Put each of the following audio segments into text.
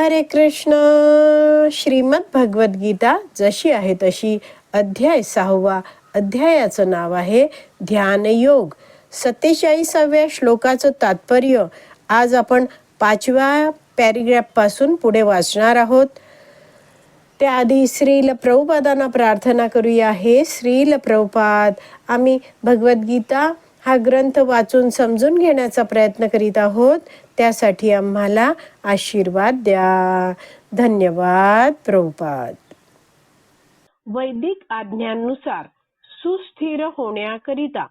हरे कृष्ण. श्रीमद भगवद्गीता जशी आहे तशी अध्याय सहावा अध्यायाचं नाव आहे ध्यानयोग सत्तेचाळीसाव्या श्लोकाचं तात्पर्य आज आपण पाचव्या पॅरेग्राफपासून पुढे वाचणार आहोत. त्याआधी श्रील प्रभुपादांना प्रार्थना करूया. हे श्रील प्रभुपाद आम्ही भगवद्गीता हा ग्रंथ वाचून समजून घेण्याचा प्रयत्न करीत आहोत. त्यासाठी आम्हाला आशीर्वाद द्या. धन्यवाद प्रभुपाद. वैदिक आज्ञांनुसार सुस्थिर होण्याकरिता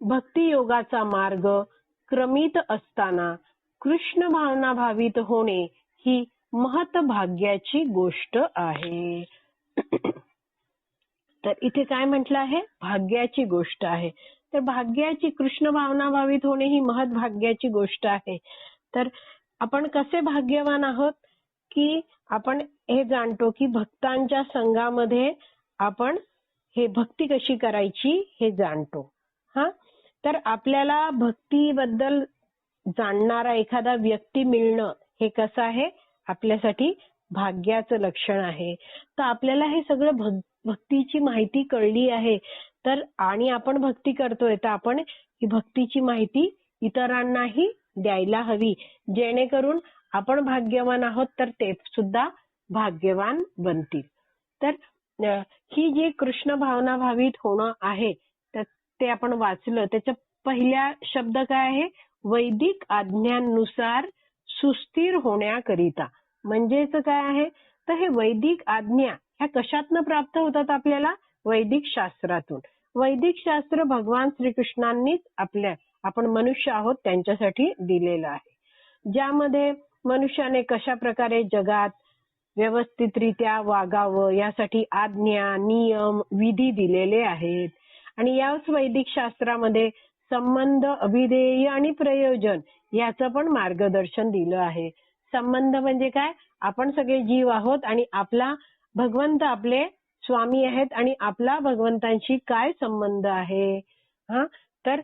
भक्तियोगाचा मार्ग क्रमित असताना कृष्ण भावना भावित होणे ही महत भाग्याची गोष्ट आहे. तर इथे काय म्हटलं आहे? भाग्याची गोष्ट आहे. तर भाग्याची कृष्ण भावना भावित होणे ही महत भाग्याची गोष्ट आहे. तर आपण कसे भाग्यवान आहोत? की आपण हे जाणतो की भक्तांच्या संघामध्ये आपण हे भक्ती कशी करायची हे जाणतो. हा? तर आपल्याला भक्तीबद्दल जाणणारा एखादा व्यक्ती मिळणं हे कसं आहे? आपल्यासाठी भाग्याचं लक्षण आहे. तर आपल्याला हे सगळं भक्तीची माहिती कळली आहे. तर आणि आपण भक्ती करतोय तर आपण ही भक्तीची माहिती इतरांनाही द्यायला हवी. जेणेकरून आपण भाग्यवान आहोत तर ते सुद्धा भाग्यवान बनतील. तर ही जी कृष्ण भावना भावित होणं आहे तर ते आपण वाचलं. त्याच्या पहिल्या शब्द काय आहे? वैदिक आज्ञांनुसार सुस्थिर होण्याकरिता. म्हणजेच काय आहे? तर हे वैदिक आज्ञा ह्या कशातनं प्राप्त होतात आपल्याला? वैदिक शास्त्रातून. वैदिक शास्त्र भगवान श्रीकृष्णांनीच आपल्या आपण मनुष्य आहोत त्यांच्यासाठी दिलेलं आहे. ज्यामध्ये मनुष्याने कशा प्रकारे जगात व्यवस्थितरित्या वागावं यासाठी आज्ञा नियम विधी दिलेले आहेत. आणि याच वैदिक शास्त्रामध्ये संबंध अभिधेय आणि प्रयोजन याचं पण मार्गदर्शन दिलं आहे. संबंध म्हणजे काय? आपण सगळे जीव आहोत आणि आपला भगवंत आपले स्वामी आहेत आणि आपला भगवंतांशी काय संबंध आहे? हा? तर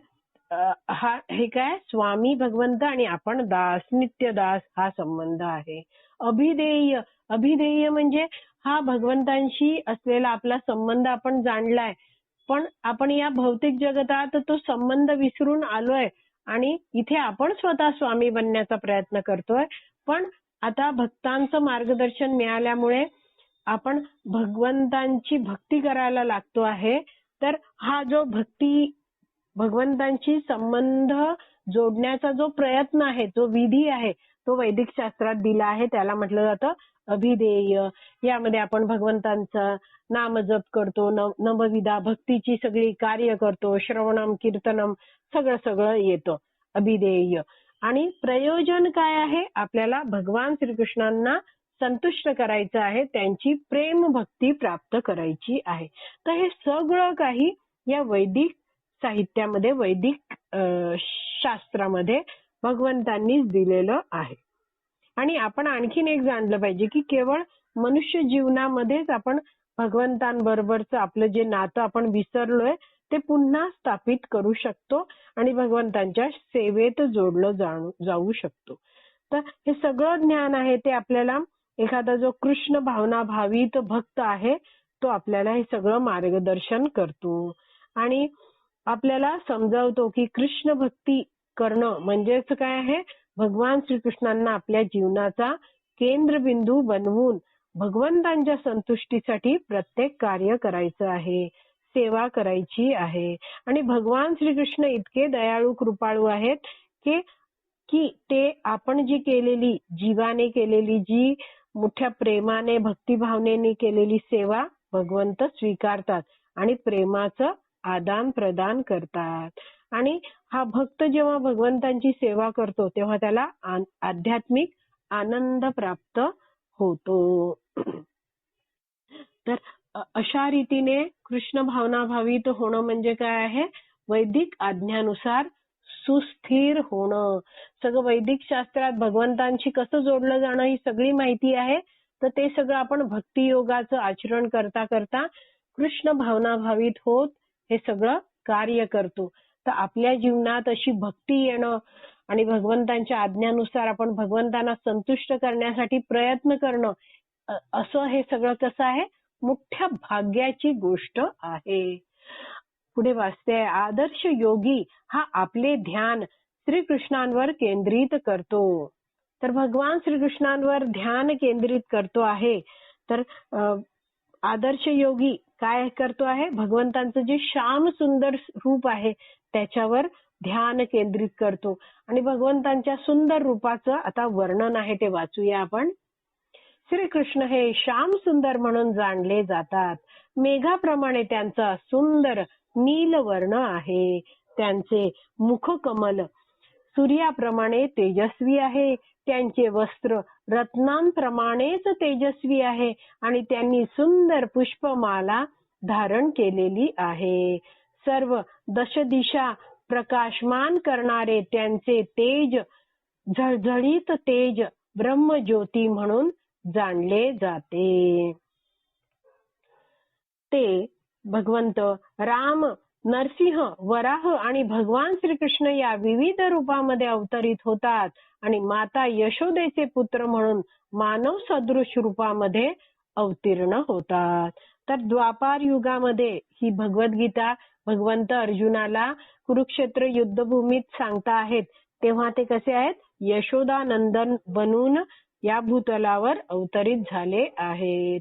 हा हे काय? स्वामी भगवंत आणि आपण दास नित्य दास हा संबंध आहे. अभिधेय अभिधेय म्हणजे हा भगवंतांशी असलेला आपला संबंध आपण जाणलाय. पण आपण या भौतिक जगतात तो संबंध विसरून आलोय आणि इथे आपण स्वतः स्वामी बनण्याचा प्रयत्न करतोय. पण आता भक्तांचं मार्गदर्शन मिळाल्यामुळे आपण भगवंतांची भक्ती करायला लागतो आहे तर हा जो भक्ती भगवंतांशी संबंध जोडण्याचा जो प्रयत्न आहे जो विधी आहे तो वैदिक शास्त्रात दिला आहे त्याला म्हटलं जातं अभिधेय. यामध्ये आपण भगवंतांचं नाम जप करतो नव- नवविधा भक्तीची सगळी कार्य करतो श्रवणम कीर्तनम सगळं सगळं येतं अभिधेय. आणि प्रयोजन काय आहे? आपल्याला भगवान श्रीकृष्णांना संतुष्ट करायचं आहे त्यांची प्रेम भक्ती प्राप्त करायची आहे. तर हे सगळं काही या वैदिक साहित्यामध्ये वैदिक शास्त्रामध्ये भगवंतांनीच दिलेलं आहे. आणि आपण आणखीन एक जाणलं पाहिजे की केवळ मनुष्य जीवनामध्येच आपण भगवंतांबरोबरचं आपलं जे नातं आपण विसरलोय ते पुन्हा स्थापित करू शकतो आणि भगवंतांच्या सेवेत जोडलं जाणू जाऊ शकतो. तर हे सगळं ज्ञान आहे ते आपल्याला एखादा जो कृष्ण भावना भावित भक्त आहे तो आपल्याला हे सगळं मार्गदर्शन करतो. आणि आपल्याला समजावतो की कृष्ण भक्ती करणं म्हणजेच काय आहे? भगवान श्रीकृष्णांना आपल्या जीवनाचा केंद्रबिंदू बनवून भगवंतांच्या संतुष्टीसाठी प्रत्येक कार्य करायचं आहे सेवा करायची आहे. आणि भगवान श्रीकृष्ण इतके दयाळू कृपाळू आहेत की की ते आपण जी केलेली जीवाने केलेली जी मोठ्या प्रेमाने भक्तिभावनेने केलेली सेवा भगवंत स्वीकारतात आणि प्रेमाचं आदान प्रदान करतात. आणि हा भक्त जेव्हा भगवंतांची सेवा करतो तेव्हा त्याला आध्यात्मिक आनंद प्राप्त होतो. तर अशा रीतीने कृष्ण भावना भावित होणं म्हणजे काय आहे? वैदिक आज्ञानुसार सुस्थिर होणं. सगळं वैदिक शास्त्रात भगवंतांशी कसं जोडलं जाणं ही सगळी माहिती आहे. तर ते सगळं आपण भक्ती योगाचं आचरण करता करता कृष्ण भावना भावित होत हे सगळं कार्य करतो. तर आपल्या जीवनात अशी भक्ती येणं आणि भगवंतांच्या आज्ञानुसार आपण भगवंतांना संतुष्ट करण्यासाठी प्रयत्न करणं असं हे सगळं कसं आहे? मोठ्या भाग्याची गोष्ट आहे. पुढे वाचते आदर्श योगी हा आपले ध्यान श्रीकृष्णांवर केंद्रित करतो. तर भगवान श्रीकृष्णांवर ध्यान केंद्रित करतो आहे. तर आदर्श योगी काय करतो आहे? भगवंतांचं जे श्याम सुंदर रूप आहे त्याच्यावर ध्यान केंद्रित करतो. आणि भगवंतांच्या सुंदर रूपाचं आता वर्णन आहे ते वाचूया आपण. श्रीकृष्ण हे श्याम सुंदर म्हणून जाणले जातात. मेघाप्रमाणे त्यांचा सुंदर नील वर्ण आहे. त्यांचे मुखकमल सूर्याप्रमाणे तेजस्वी आहे. त्यांचे वस्त्र रत्नांप्रमाणेच तेजस्वी आहे आणि त्यांनी सुंदर पुष्पमाला धारण केलेली आहे. सर्व दशदिशा प्रकाशमान करणारे त्यांचे तेज झळझळीत तेज ब्रह्मज्योती म्हणून जाणले जाते. ते भगवंत राम नरसिंह वराह आणि भगवान श्रीकृष्ण या विविध रूपामध्ये अवतरित होतात. आणि माता यशोदेचे पुत्र म्हणून मानव सदृश रूपामध्ये अवतीर्ण होतात. तर द्वापार युगामध्ये ही भगवद्गीता भगवंत अर्जुनाला कुरुक्षेत्र युद्धभूमीत सांगता आहेत. तेव्हा ते कसे आहेत? यशोदानंदन बनून या भूतलावर अवतरित झाले आहेत.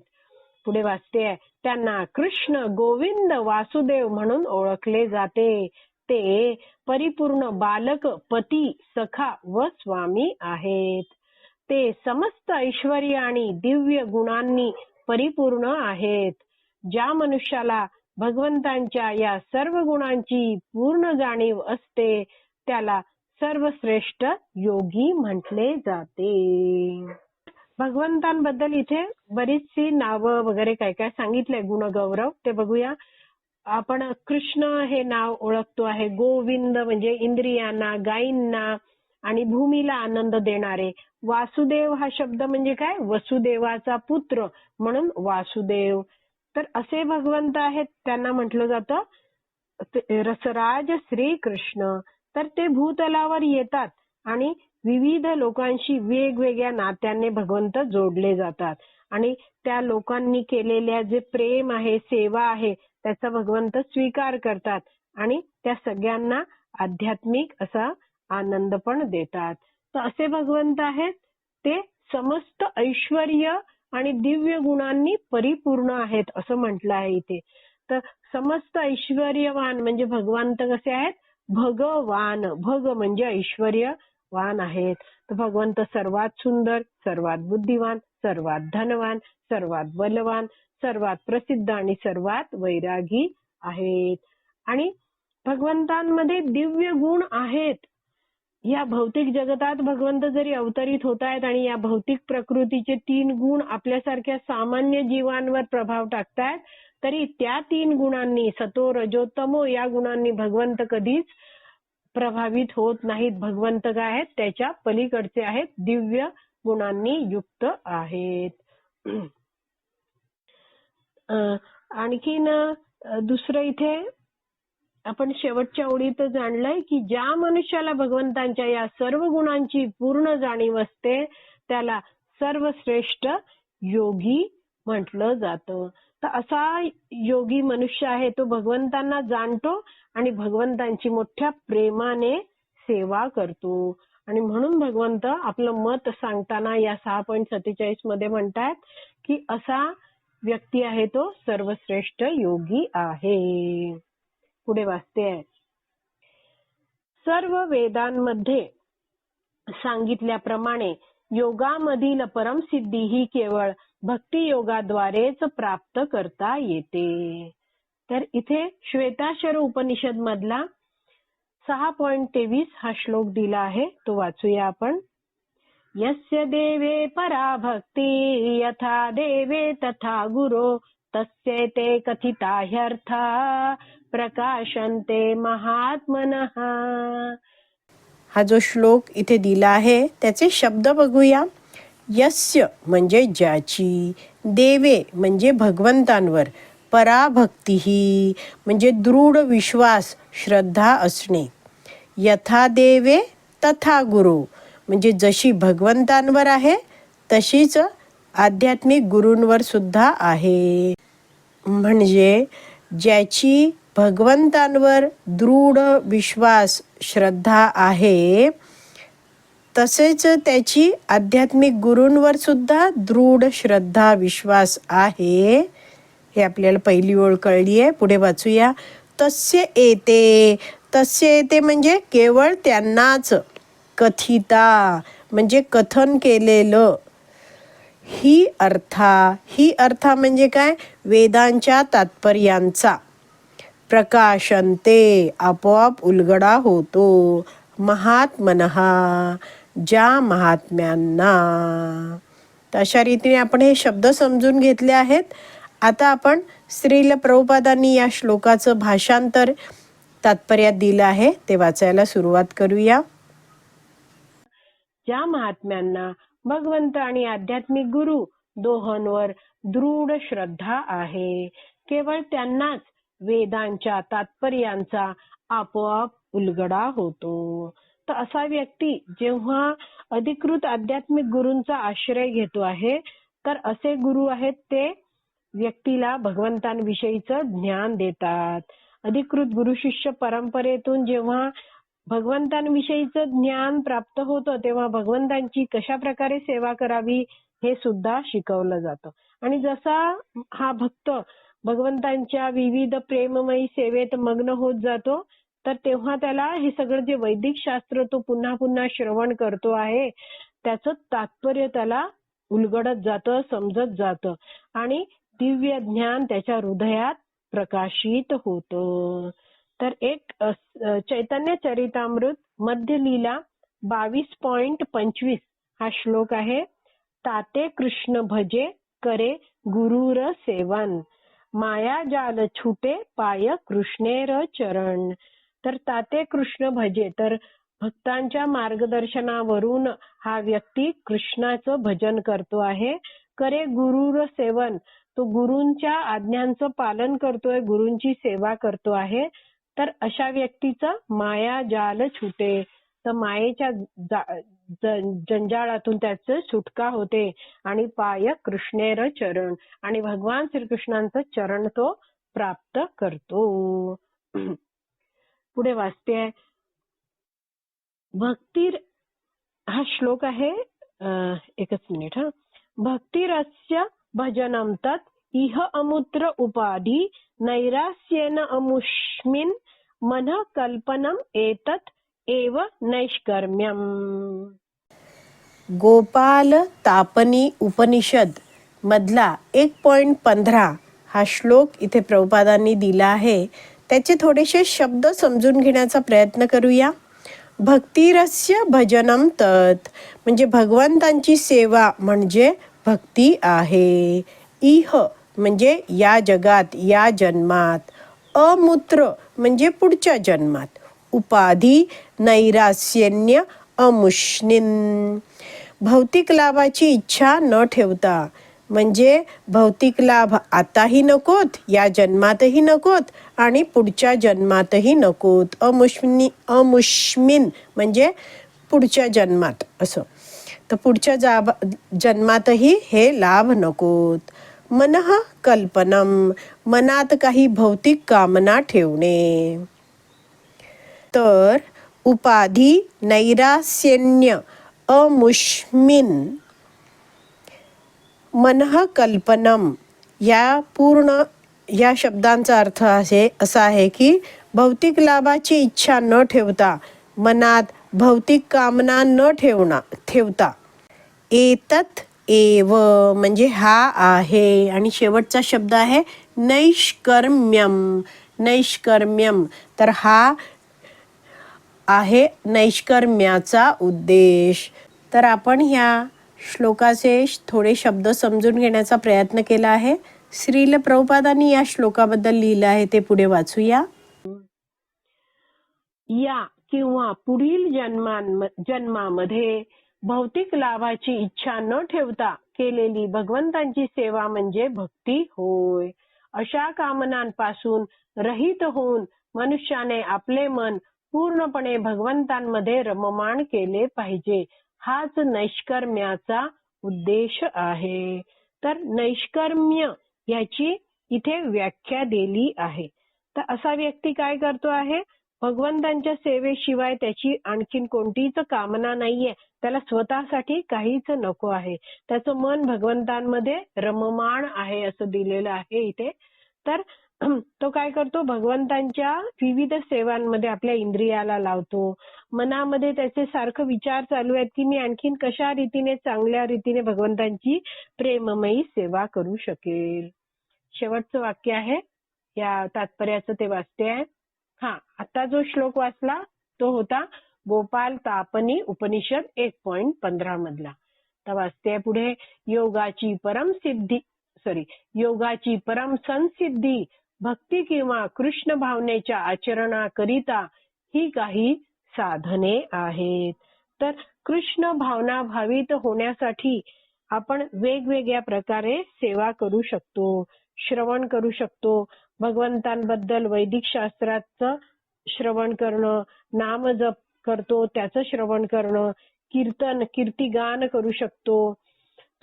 पुढे वाचते आहे, त्यांना कृष्ण गोविंद वासुदेव म्हणून ओळखले जाते. ते परिपूर्ण बालक पती सखा व स्वामी आहेत. ते समस्त ऐश्वर्य आणि दिव्य गुणांनी परिपूर्ण आहेत. ज्या मनुष्याला भगवंतांच्या या सर्व गुणांची पूर्ण जाणीव असते त्याला सर्वश्रेष्ठ योगी म्हटले जाते. भगवंतांबद्दल इथे बरीचशी नावं वगैरे काय काय सांगितलंय गुणगौरव. ते बघूया. आपण कृष्ण हे नाव ओळखतो आहे. गोविंद म्हणजे इंद्रियांना गायींना आणि भूमीला आनंद देणारे. वासुदेव हा शब्द म्हणजे काय? वसुदेवाचा पुत्र म्हणून वासुदेव. तर असे भगवंत आहेत त्यांना म्हटलं जातं रसराज श्री कृष्ण तर ते भूतलावर येतात आणि विविध लोकांशी वेगवेगळ्या नात्याने भगवंत जोडले जातात. आणि त्या लोकांनी केलेल्या जे प्रेम आहे सेवा आहे त्याचा भगवंत स्वीकार करतात. आणि त्या सगळ्यांना आध्यात्मिक असा आनंद पण देतात. तर असे भगवंत आहेत ते समस्त ऐश्वर्य आणि दिव्य गुणांनी परिपूर्ण आहेत असं म्हटलं आहे इथे. तर समस्त ऐश्वर्यवान म्हणजे भगवंत कसे आहेत? भगवान. भग म्हणजे ऐश्वर्यवान आहेत. तर भगवंत सर्वात सुंदर सर्वात बुद्धिवान सर्वात धनवान सर्वात बलवान सर्वात प्रसिद्ध आणि सर्वात वैरागी आहेत. आणि भगवंतांमध्ये दिव्य गुण आहेत. या भौतिक जगतात भगवंत जरी अवतरित होत आहेत आणि या भौतिक प्रकृतीचे तीन गुण आपल्यासारख्या सामान्य जीवांवर प्रभाव टाकतायत तरी त्या तीन गुणांनी सतो रजो तमो या गुणांनी भगवंत कधीच प्रभावित होत नाहीत भगवंत काय आहेत त्याच्या पलीकडचे आहेत दिव्य गुणांनी युक्त आहेत. आणखीन दुसरं इथे आपण शेवटच्या ओळीत जाणलंय की ज्या मनुष्याला भगवंतांच्या या सर्व गुणांची पूर्ण जाणीव असते त्याला सर्वश्रेष्ठ योगी म्हटलं जातं. तर असा योगी मनुष्य आहे तो भगवंतांना जाणतो आणि भगवंतांची मोठ्या प्रेमाने सेवा करतो. आणि म्हणून भगवंत आपलं मत सांगताना या सहा पॉईंट सत्तेचाळीसमध्ये म्हणतात की असा व्यक्ती आहे तो सर्वश्रेष्ठ योगी आहे. पुढे वाचते. सर्व वेदांमध्ये सांगितल्याप्रमाणे योगामधील परमसिद्धी ही केवळ भक्ती योगाद्वारेच प्राप्त करता येते. तर इथे श्वेताशर उपनिषद मधला सहा पॉइंट तेवीस हा श्लोक दिला आहे. तो वाचूया आपण. यस्य देवे परा भक्ती यथा देवे तथा गुरो तस्य ते कथिता ह्यर्था प्रकाशन्ते महात्मन. हा जो श्लोक इथे दिला आहे त्याचे शब्द बघूया. यस्य म्हणजे ज्याची देवे म्हणजे भगवंतांवर पराभक्ती ही म्हणजे दृढ विश्वास श्रद्धा असणे. यथा देवे तथा गुरु म्हणजे जशी भगवंतांवर आहे तशीच आध्यात्मिक गुरूंवर सुद्धा आहे. म्हणजे ज्याची भगवंतांवर दृढ विश्वास श्रद्धा आहे तसेच त्याची आध्यात्मिक गुरूंवर सुद्धा दृढ श्रद्धा विश्वास आहे. हे आपल्याला पहिली ओळ कळली आहे. पुढे वाचूया. तस्य येते तस्य येते म्हणजे केवळ त्यांनाच कथिता म्हणजे कथन केलेलं. ही अर्था ही अर्था म्हणजे काय? वेदांच्या तात्पर्यांचा. प्रकाशनते आपोआप उलगडा होतो. महात्मनहा ज्या महात्म्यांना. तर अशा रीतीने आपण हे शब्द समजून घेतले आहेत. आता आपण श्रील प्रभुपादांनी या श्लोकाचं भाषांतर तात्पर्यात दिलं आहे. ते वाचायला सुरुवात करूया. ज्या महात्म्यांना भगवंत आणि आध्यात्मिक गुरु दोहनवर दृढ श्रद्धा आहे केवळ त्यांनाच वेदांच्या तात्पर्यांचा आपोआप उलगडा होतो. तर असा व्यक्ती जेव्हा अधिकृत आध्यात्मिक गुरूंचा आश्रय घेतो आहे तर असे गुरु आहेत ते व्यक्तीला भगवंतांविषयीचं ज्ञान देतात. अधिकृत गुरु शिष्य परंपरेतून जेव्हा भगवंतांविषयीचं ज्ञान प्राप्त होतं तेव्हा भगवंतांची कशा प्रकारे सेवा करावी हे सुद्धा शिकवलं जातं. आणि जसा हा भक्त भगवंतांच्या विविध प्रेममयी सेवेत मग्न होत जातो तर तेव्हा त्याला हे सगळं जे वैदिक शास्त्र तो पुन्हा पुन्हा श्रवण करतो आहे त्याचं तात्पर्य त्याला उलगडत जातं समजत जातं आणि दिव्य ज्ञान त्याच्या हृदयात प्रकाशित होतं. तर एक चैतन्य चरितामृत मध्य लीला बावीस पॉइंट पंचवीस हा श्लोक आहे. ताते कृष्ण भजे करे गुरुर सेवन माया जाल छुटे पाय कृष्णेर चरण. तर ताते कृष्ण भजे. तर भक्तांच्या मार्गदर्शनावरून हा व्यक्ती कृष्णाचं भजन करतो आहे. करे गुरुर सेवन. तो गुरूंच्या आज्ञांचं पालन करतोय गुरूंची सेवा करतो आहे. तर अशा व्यक्तीचं माया जाल छुटे. तर मायेच्या जंजाळातून त्याचं सुटका होते आणि पाय कृष्णेर चरण. आणि भगवान श्रीकृष्णांचं चरण तो प्राप्त करतो. पुढे वाचते. भक्तीर हा श्लोक आहे एकच मिनिट हा. भक्तिरस्य भजनं तत् इह अमुत्र उपाधी नैरास्येन अमुष्मिन् मन कल्पनम एतत् एव नैष्कर्म्यम। गोपाल तापनी उपनिषद मधला एक पॉइंट पंधरा हा श्लोक इथे प्रभुपादांनी दिला आहे. त्याचे थोडेसे शब्द समजून घेण्याचा प्रयत्न करूया. भक्तिरस्य भजनम तत्. म्हणजे भगवंतांची सेवा म्हणजे भक्ती आहे. इह म्हणजे या जगात या जन्मात. अमूत्र म्हणजे पुढच्या जन्मात. उपाधी नैरास्यन्य अमुष्णिन. भौतिक लाभाची इच्छा न ठेवता म्हणजे भौतिक लाभ आताही नकोत या जन्मातही नकोत आणि पुढच्या जन्मातही नकोत. अमुष्मिनी अमुष्मिन म्हणजे पुढच्या जन्मात असं. तर पुढच्या जाब जन्मातही हे लाभ नकोत. मनः कल्पनम मनात काही भौतिक कामना ठेवणे. तर उपाधी नैरास्यन्य अमुष्मिन मनः कल्पनम या पूर्ण या शब्दांचा अर्थ असे असा आहे की भौतिक लाभाची इच्छा न ठेवता मनात भौतिक कामना न ठेवणा ठेवता. एतत एव म्हणजे हा आहे. आणि शेवटचा शब्द आहे नैष्कर्म्यम. नैष्कर्म्यम. तर हा आहे नैष्कर्म्याचा उद्देश. तर आपण ह्या श्लोकाचे थोडे शब्द समजून घेण्याचा प्रयत्न केला आहे. श्रील प्रभुपादांनी या श्लोकाबद्दल लिहिलं आहे ते पुढे वाचूया. या किंवा पुढील जन्मामध्ये भौतिक लाभाची इच्छा न ठेवता केलेली भगवंतांची सेवा म्हणजे भक्ती होय. अशा कामनांपासून रहित होऊन मनुष्याने आपले मन पूर्णपणे भगवंतांमध्ये रममाण केले पाहिजे. हाच नैष्कर्म्याचा उद्देश आहे. तर नैष्कर्म्य याची इथे व्याख्या दिली आहे. तर असा व्यक्ती काय करतो आहे? भगवंतांच्या सेवेशिवाय त्याची आणखीन कोणतीच कामना नाहीये. त्याला स्वतःसाठी काहीच नको आहे. त्याचं मन भगवंतांमध्ये रममाण आहे असं दिलेलं आहे इथे. तर तो काय करतो भगवंतांच्या विविध सेवांमध्ये आपल्या इंद्रियाला लावतो. मनामध्ये त्याचे सारखं विचार चालू आहेत की मी आणखीन कशा रीतीने चांगल्या रीतीने भगवंतांची प्रेममयी सेवा करू शकेल. शेवटचं वाक्य आहे. या तात्पर्याचं ते वाचते आहे. हा आता जो श्लोक वाचला तो होता गोपाल तापनी उपनिषद एक पॉइंट पंधरा मधला. तर वाचते पुढे योगाची परम सिद्धी सॉरी योगाची परम संसिद्धी भक्ती किंवा कृष्ण भावनेच्या आचरणाकरिता ही काही साधने आहेत. तर कृष्ण भावना भावित होण्यासाठी आपण वेगवेगळ्या प्रकारे सेवा करू शकतो श्रवण करू शकतो. भगवंतांबद्दल वैदिक शास्त्राचं श्रवण करणं नाम जप करतो त्याचं श्रवण करणं कीर्तन कीर्तिगान करू शकतो.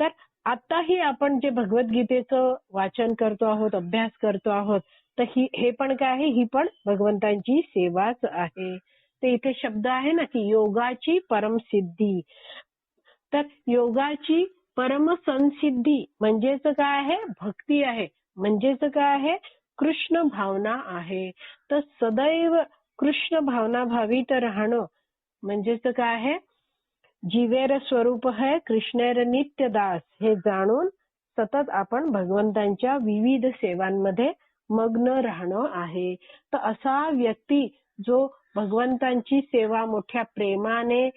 तर आताही आपण जे भगवद्गीतेचं वाचन करतो आहोत अभ्यास करतो आहोत तर ही हे पण काय आहे? ही पण भगवंतांची सेवाच आहे. ते इथे शब्द आहे ना की योगाची परमसिद्धी. तर योगाची परमसंसिद्धी म्हणजेच काय आहे? भक्ती आहे. म्हणजेच काय आहे? कृष्ण भावना आहे. तर सदैव कृष्ण भावना भावित राहणं म्हणजेच काय आहे? जीवेर स्वरूप है कृष्णेर नित्य दास. हे जाणून सतत आपण भगवंतांच्या विविध सेवांमध्ये मग्न राहणं आहे. तर असा व्यक्ती जो भगवंतांची सेवा मोठ्या प्रेमाने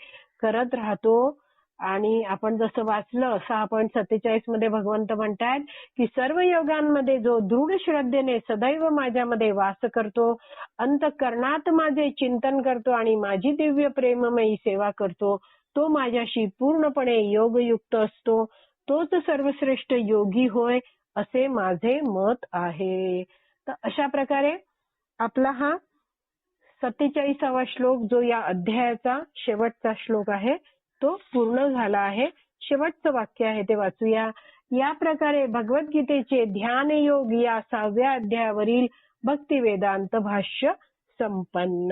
करत राहतो आणि आपण जसं वाचलं असं आपण सत्तेचाळीसमध्ये भगवंत म्हणतात की सर्व योगांमध्ये जो दृढ श्रद्धेने सदैव माझ्यामध्ये वास करतो अंतकरणात माझे चिंतन करतो आणि माझी दिव्य प्रेममयी सेवा करतो तो माझ्याशी पूर्णपणे योगयुक्त असतो. तोच सर्वश्रेष्ठ योगी होय असे माझे मत आहे. तर अशा प्रकारे आपला हा सत्तेचाळीसावा श्लोक जो या अध्यायाचा शेवटचा श्लोक आहे तो पूर्ण झाला आहे. शेवटचं वाक्य आहे ते वाचूया. या प्रकारे भगवद्गीतेचे ध्यान योग या सहाव्या अध्यायावरील भक्ती वेदांत भाष्य संपन्न.